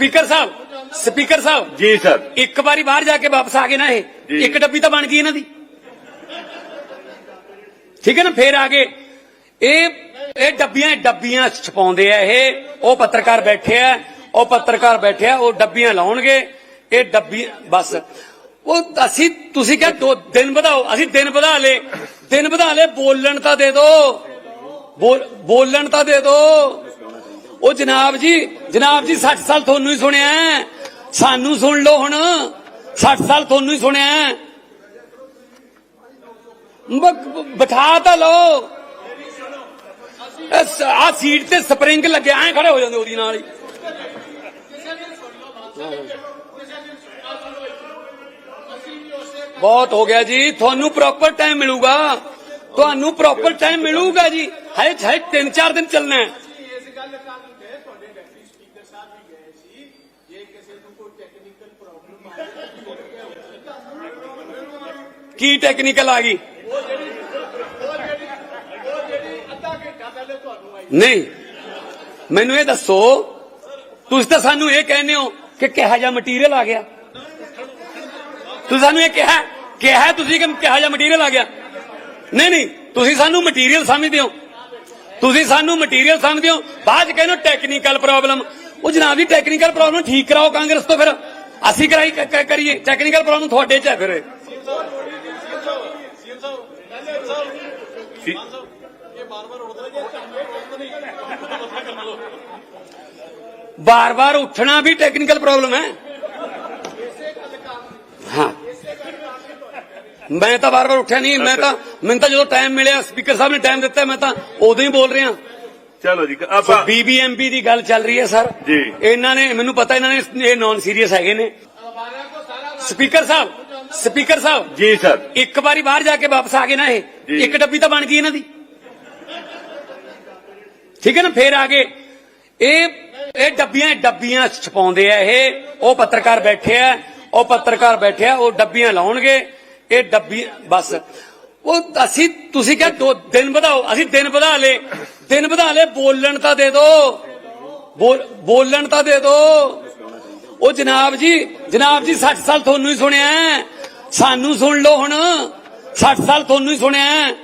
Speaker ਸਾਹਿਬ speaker ਸਾਹਿਬ ਜੀ ਸਰ ਇੱਕ ਵਾਰੀ ਬਾਹਰ ਜਾ ਕੇ ਵਾਪਸ ਆ ਗਏ ਨਾ ਇਹ ਜੀ। ਇੱਕ ਡੱਬੀ ਤਾਂ ਬਣ ਗਈ ਇਹਨਾਂ ਦੀ ਠੀਕ ਹੈ ਨਾ ਫੇਰ ਆ ਗਏ ਇਹ ਇਹ ਡੱਬੀਆਂ ਡੱਬੀਆਂ ਛਪਾਉਂਦੇ ਆ ਇਹ। ਉਹ ਪੱਤਰਕਾਰ ਬੈਠੇ ਆ ਉਹ ਪੱਤਰਕਾਰ ਬੈਠੇ ਆ ਉਹ ਡੱਬੀਆਂ ਲਾਉਣਗੇ। ਇਹ ਡੱਬੀ ਬਸ। ਉਹ ਅਸੀਂ ਤੁਸੀਂ ਕਿਹਾ ਦੋ ਦਿਨ ਵਧਾਓ। ਅਸੀਂ ਦਿਨ ਵਧਾ ਲੇ ਦਿਨ ਵਧਾ ਲੇ ਬੋਲਣ ਤਾਂ ਦੇ ਦਿਓ ਬੋਲ- ਬੋਲਣ ਤਾਂ ਦੇ ਦਿਓ ਉਹ ਜਨਾਬ ਜੀ ਜਨਾਬ ਜੀ 60 ਸਾਲ ਤੁਹਾਨੂੰ ਹੀ ਸੁਣਿਆ ਸਾਨੂੰ ਸੁਣ ਲਓ ਹੁਣ। 60 ਸਾਲ ਤੁਹਾਨੂੰ ਹੀ ਸੁਣਿਆ ਬਿਠਾ ਤਾਂ ਲਓ। ਆ ਸੀਟ ਤੇ ਸਪਰਿੰਗ ਲੱਗਿਆ ਐ ਖੜੇ ਹੋ ਜਾਂਦੇ ਉਹਦੀ ਨਾਲ ਹੀ। ਬਹੁਤ ਹੋ ਗਿਆ ਜੀ। ਤੁਹਾਨੂੰ ਪ੍ਰੋਪਰ ਟਾਈਮ ਮਿਲੂਗਾ। ਤੁਹਾਨੂੰ ਪ੍ਰੋਪਰ ਟਾਈਮ ਮਿਲੂਗਾ ਜੀ। ਹਜੇ ਹਜੇ 3-4 ਦਿਨ ਚੱਲਣਾ ਹੈ ਇਸ ਗੱਲ ਕਾਰਨ ਗਏ ਤੁਹਾਡੇ ਡਿਪਟੀ ਸਪੀਕਰ ਸਾਹਿਬ ਵੀ ਗਏ ਸੀ ਜੇ ਕਿਸੇ ਨੂੰ ਕੋਈ ਟੈਕਨੀਕਲ ਪ੍ਰੋਬਲਮ ਆਏ ਕੀ ਟੈਕਨੀਕਲ ਆ ਗਈ? ਨਹੀਂ, ਮੈਨੂੰ ਇਹ ਦੱਸੋ, ਤੁਸੀਂ ਤਾਂ ਸਾਨੂੰ ਇਹ ਕਹਿੰਦੇ ਹੋ ਕਿ ਕਿਹਾ ਜਿਹਾ ਮਟੀਰੀਅਲ ਆ ਗਿਆ। ਤੁਸੀਂ ਸਾਨੂੰ ਇਹ ਕਿਹਾ ਕਿਹਾ ਤੁਸੀਂ ਕਿ ਕਿਹਾ ਜਿਹਾ ਮਟੀਰੀਅਲ ਆ ਗਿਆ। ਨਹੀਂ ਨਹੀਂ, ਤੁਸੀਂ ਸਾਨੂੰ ਮਟੀਰੀਅਲ ਸਮਝਦੇ ਹੋ। ਤੁਸੀਂ ਸਾਨੂੰ ਮਟੀਰੀਅਲ ਸਮਝਦੇ ਹੋ। ਬਾਅਦ ਚ ਕਹਿੰਦੇ ਹੋ ਟੈਕਨੀਕਲ ਪ੍ਰੋਬਲਮ ਉਹ ਜਨਾਬ ਜੀ ਟੈਕਨੀਕਲ ਪ੍ਰੋਬਲਮ ਠੀਕ ਕਰਾਓ ਕਾਂਗਰਸ ਤੋਂ ਫਿਰ। ਅਸੀਂ ਕਰਾਈ ਕ- ਕ- ਕਰੀਏ ਟੈਕਨੀਕਲ ਪ੍ਰੋਬਲਮ ਤੁਹਾਡੇ ਚ ਹੈ ਫਿਰ ਇਹ। ਸੀ- ਬਾਰ-ਬਾਰ ਉੱਠਣਾ ਵੀ ਟੈਕਨੀਕਲ ਪ੍ਰੋਬਲਮ ਹੈ ਹਾਂ ਮੈਂ ਤਾਂ ਬਾਰ-ਬਾਰ ਉੱਠਿਆ ਨਹੀਂ ਮੈਂ ਤਾਂ ਮੈਨੂੰ ਤਾਂ ਜਦੋਂ ਟਾਈਮ ਮਿਲਿਆ ਸਪੀਕਰ ਸਾਹਿਬ ਨੇ ਟਾਈਮ ਦਿੱਤਾ ਮੈਂ ਤਾਂ ਉਦੋਂ ਹੀ ਬੋਲ ਰਿਹਾ ਚਲੋ ਜੀ ਆਪਾਂ ਬੀਬੀਐਮਪੀ ਦੀ ਗੱਲ ਚੱਲ ਰਹੀ ਹੈ ਸਰ। ਜੀ। ਇਹਨਾਂ ਨੇ ਮੈਨੂੰ ਪਤਾ ਇਹਨਾਂ ਨੇ ਇਹ ਨਾਨ ਸੀਰੀਅਸ ਹੈਗੇ ਨੇ। ਸਪੀਕਰ ਸਾਹਿਬ ਸਪੀਕਰ ਸਾਹਿਬ। ਜੀ ਸਰ। ਇੱਕ ਵਾਰੀ ਬਾਹਰ ਜਾ ਕੇ ਵਾਪਸ ਆ ਗਏ ਨਾ ਇਹ। ਇੱਕ ਡੱਬੀ ਤਾਂ ਬਣ ਗਈ ਇਹਨਾਂ ਦੀ। ਠੀਕ ਹੈ ਨਾ? ਫੇਰ ਆ ਗਏ। ਇਹ ਇਹ ਡੱਬੀਆਂ ਡੱਬੀਆਂ ਛਪਾਉਂਦੇ ਆ ਇਹ। ਉਹ ਪੱਤਰਕਾਰ ਬੈਠੇ ਆ। ਉਹ ਪੱਤਰਕਾਰ ਬੈਠੇ ਆ। ਉਹ ਡੱਬੀਆਂ ਲਾਉਣਗੇ। ਇਹ ਡੱਬੀ ਬਸ। ਉਹ ਅਸੀਂ ਤੁਸੀਂ ਕਿਹਾ ਦੋ ਦਿਨ ਵਧਾਓ ਅਸੀਂ ਦਿਨ ਵਧਾ ਲੇ ਦਿਨ ਵਧਾ ਲੇ ਬੋਲਣ ਤਾਂ ਦੇ ਦਿਓ ਬੋਲ- ਬੋਲਣ ਤਾਂ ਦੇ ਦਿਓ ਉਹ ਜਨਾਬ ਜੀ ਜਨਾਬ ਜੀ 60 ਸਾਲ ਤੁਹਾਨੂੰ ਹੀ ਸੁਣਿਆ। ਸਾਨੂੰ ਸੁਣ ਲਓ ਹੁਣ। 60 ਸਾਲ ਤੁਹਾਨੂੰ ਹੀ ਸੁਣਿਆ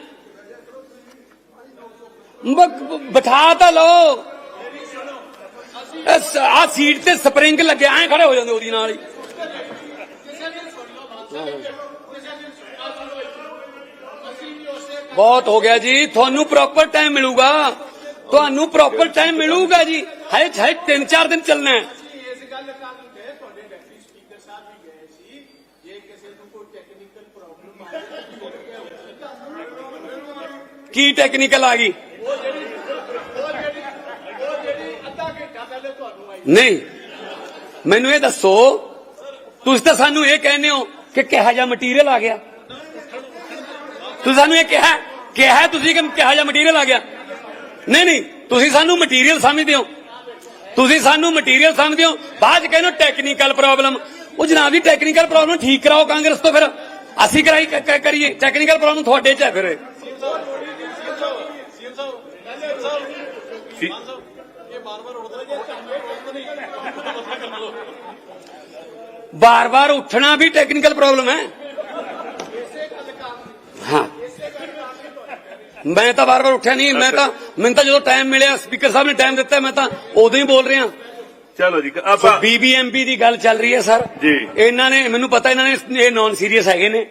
ਬਿਠਾ ਤਾਂ ਲਓ। ਆ ਸੀਟ ਤੇ ਸਪਰਿੰਗ ਲੱਗਿਆ ਐ ਖੜੇ ਹੋ ਜਾਂਦੇ ਉਹਦੀ ਨਾਲ ਹੀ। ਬਹੁਤ ਹੋ ਗਿਆ ਜੀ। ਤੁਹਾਨੂੰ ਪ੍ਰੋਪਰ ਟਾਈਮ ਮਿਲੂਗਾ। ਤੁਹਾਨੂੰ ਪ੍ਰੋਪਰ ਟਾਈਮ ਮਿਲੂਗਾ ਜੀ। ਹਜੇ ਹਜੇ 3-4 ਦਿਨ ਚੱਲਣਾ ਹੈ। ਇਸ ਗੱਲ ਕਾਰਨ ਗਏ ਤੁਹਾਡੇ ਡਿਪਟੀ ਸਪੀਕਰ ਸਾਹਿਬ ਵੀ ਗਏ ਸੀ। ਜੇ ਕਿਸੇ ਨੂੰ ਕੋਈ ਟੈਕਨੀਕਲ ਪ੍ਰੋਬਲਮ ਆਏ ਕੀ ਟੈਕਨੀਕਲ ਆ ਗਈ? ਨਹੀਂ। ਮੈਨੂੰ ਇਹ ਦੱਸੋ ਤੁਸੀਂ ਤਾਂ ਸਾਨੂੰ ਇਹ ਕਹਿੰਦੇ ਹੋ ਕਿ ਕਿਹਾ ਜਿਹਾ ਮਟੀਰੀਅਲ ਆ ਗਿਆ। ਤੁਸੀਂ ਸਾਨੂੰ ਇਹ ਕਿਹਾ ਕਿਹਾ ਤੁਸੀਂ ਕਿ ਕਿਹਾ ਜਿਹਾ ਮਟੀਰੀਅਲ ਆ ਗਿਆ? ਨਹੀਂ ਨਹੀਂ ਤੁਸੀਂ ਸਾਨੂੰ ਮਟੀਰੀਅਲ ਸਮਝਦੇ ਹੋ। ਤੁਸੀਂ ਸਾਨੂੰ ਮਟੀਰੀਅਲ ਸਮਝਦੇ ਹੋ। ਬਾਅਦ ਚ ਕਹਿੰਦੇ ਟੈਕਨੀਕਲ ਪ੍ਰੋਬਲਮ ਉਹ ਜਨਾਬ ਜੀ ਟੈਕਨੀਕਲ ਪ੍ਰੋਬਲਮ ਠੀਕ ਕਰਾਓ ਕਾਂਗਰਸ ਤੋਂ ਫਿਰ। ਅਸੀਂ ਕਰਾਈ ਕਰੀਏ। ਟੈਕਨੀਕਲ ਪ੍ਰੋਬਲਮ ਤੁਹਾਡੇ ਚ ਹੈ ਫਿਰ। ਬਾਰ-ਬਾਰ ਉੱਠਣਾ ਵੀ ਟੈਕਨੀਕਲ ਪ੍ਰੋਬਲਮ ਹਾਂ। ਮੈਂ ਤਾਂ ਬਾਰ-ਬਾਰ ਉੱਠਿਆ ਨਹੀਂ ਮੈਂ ਤਾਂ ਮੈਨੂੰ ਤਾਂ ਜਦੋਂ ਟਾਈਮ ਮਿਲਿਆ ਸਪੀਕਰ ਸਾਹਿਬ ਨੇ ਟਾਈਮ ਦਿੱਤਾ ਮੈਂ ਤਾਂ ਉਦੋਂ ਹੀ ਬੋਲ ਰਿਹਾ। ਚਲੋ ਜੀ ਆਪਾਂ ਬੀਬੀਐਮਪੀ ਦੀ ਗੱਲ ਚੱਲ ਰਹੀ ਹੈ ਸਰ। ਜੀ। ਇਹਨਾਂ ਨੇ ਮੈਨੂੰ ਪਤਾ ਇਹਨਾਂ ਨੇ ਇਹ ਨਾਨ ਸੀਰੀਅਸ ਹੈਗੇ ਨੇ।